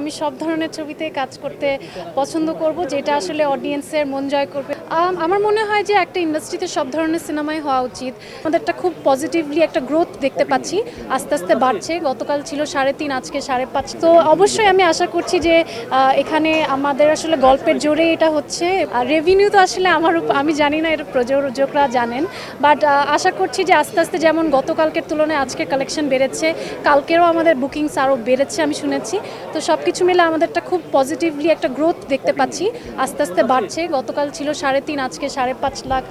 আমি সব ধরনের ছবিতে কাজ করতে পছন্দ করব, যেটা আসলে অডিয়েন্সের মন জয় করবে। আমার মনে হয় যে একটা ইন্ডাস্ট্রিতে সব ধরনের সিনেমাই হওয়া উচিত। আমাদের একটা খুব পজিটিভলি একটা গ্রোথ দেখতে পাচ্ছি। আস্তে আস্তে বাড়ছে। গতকাল ছিল সাড়ে তিন, আজকে সাড়ে পাঁচ। তো অবশ্যই আমি আশা করছি যে এখানে আমাদের আসলে গল্পের জোরে এটা হচ্ছে। আর রেভিনিউ তো আসলে আমার আমি জানি না এটা প্রযোজকরা জানেন। বাট আশা করছি যে আস্তে আস্তে যেমন গতকালকের তুলনায় আজকে কালেকশন বেড়েছে, কালকেরও আমাদের বুকিংস আরও বেড়েছে আমি শুনেছি। তো সব কিছু মিলে আমাদের একটা খুব পজিটিভলি একটা গ্রোথ দেখতে পাচ্ছি। আস্তে আস্তে বাড়ছে। গতকাল ছিল সাড়ে তিন, আজকে সাড়ে পাঁচ লাখ।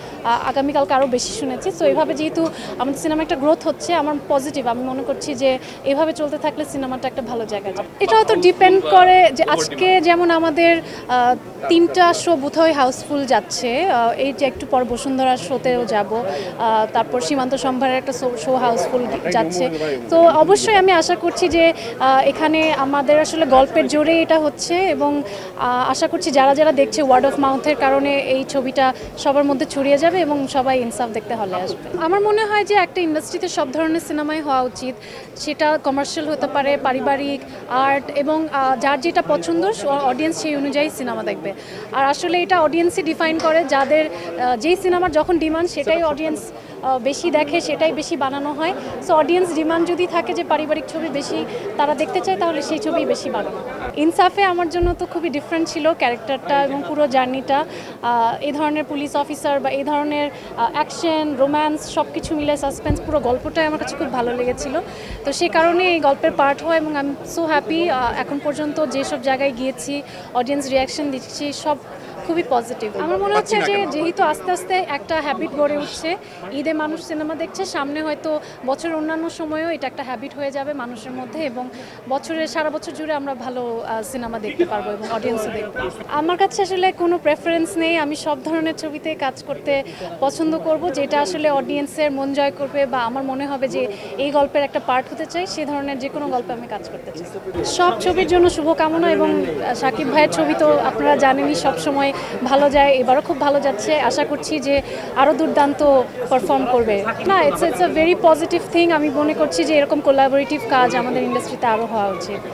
আগামীকালকে আরও বেশি শুনেছি। সো এইভাবে যেহেতু আমাদের সিনেমা একটা গ্রোথ হচ্ছে, আমার পজিটিভ আমি মনে করছি যে, এভাবে চলতে থাকলে সিনেমাটা একটা ভালো জায়গায় যাবে। এটাও তো ডিপেন্ড করে যে, আজকে যেমন আমাদের তিনটা শো বোধহয় হাউসফুল যাচ্ছে। এই যে একটু পর বসুন্ধরা শোতেও যাব। তারপর সীমান্ত সম্ভারের একটা শো হাউসফুল যাচ্ছে। তো অবশ্যই আমি আশা করছি যে এখানে আমাদের আসলে গল্পের জোরে এটা হচ্ছে এবং আশা করছি যারা যারা দেখছে ওয়ার্ড অফ মাউথের কারণে এই ছবিটা সবার মধ্যে ছড়িয়ে যাবে এবং সবাই ইনসাফ দেখতে হলে আসবে। আমার মনে হয় যে একটা ইন্ডাস্ট্রিতে সব ধরনের সিনেমাই হওয়া উচিত। সেটা কমার্শিয়াল হতে পারে পারিবারিক আর্ট এবং যার যেটা পছন্দ অডিয়েন্স সেই অনুযায়ী সিনেমা দেখবে। আর আসলে এটা অডিয়েন্সই ডিফাইন করে যাদের যেই সিনেমার যখন ডিমান্ড সেটাই অডিয়েন্স বেশি দেখে সেটাই বেশি বানানো হয়। সো অডিয়েন্স ডিমান্ড যদি থাকে যে পারিবারিক ছবি বেশি তারা দেখতে চায়, তাহলে সেই ছবি বেশি বানানো ইনসাফে আমার জন্য তো খুবই ডিফারেন্ট ছিল ক্যারেক্টারটা এবং পুরো জার্নিটা এই ধরনের পুলিশ অফিসার বা এই ধরনের অ্যাকশন রোম্যান্স সব কিছু মিলে সাসপেন্স পুরো গল্পটাই আমার কাছে খুব ভালো লেগেছিল। তো সেই কারণে এই গল্পের পার্ট হয় এবং আমি সো হ্যাপি এখন পর্যন্ত যেসব জায়গায় গিয়েছি অডিয়েন্স রিয়াকশন দিচ্ছি, সব খুবই পজিটিভ আমার মনে হচ্ছে যে যেহেতু আস্তে আস্তে একটা হ্যাবিট গড়ে উঠছে ঈদে মানুষ সিনেমা দেখছে সামনে হয়তো বছর অন্যান্য সময়েও এটা একটা হ্যাবিট হয়ে যাবে মানুষের মধ্যে এবং বছরের সারা বছর জুড়ে আমরা ভালো সিনেমা দেখতে পারব এবং অডিয়েন্সও দেখবে। আমার কাছে আসলে কোনো প্রেফারেন্স নেই। আমি সব ধরনের ছবিতে কাজ করতে পছন্দ করব যেটা আসলে অডিয়েন্সের মন জয় করবে বা আমার মনে হবে যে এই গল্পের একটা পার্ট হতে চাই সে ধরনের যে কোনো গল্পে আমি কাজ করতে চাই। সব ছবির জন্য শুভকামনা এবং সাকিব ভাইয়ের ছবি তো আপনারা জানেনই সব সময় ভালো যায়, এবারও খুব ভালো যাচ্ছে। আশা করছি যে আরও দুর্দান্ত পারফর্ম করবে। না it's it's a very positive thing আমি মনে করছি যে এরকম কোলাবোরেটিভ কাজ আমাদের ইন্ডাস্ট্রিতে আরও হওয়া উচিত।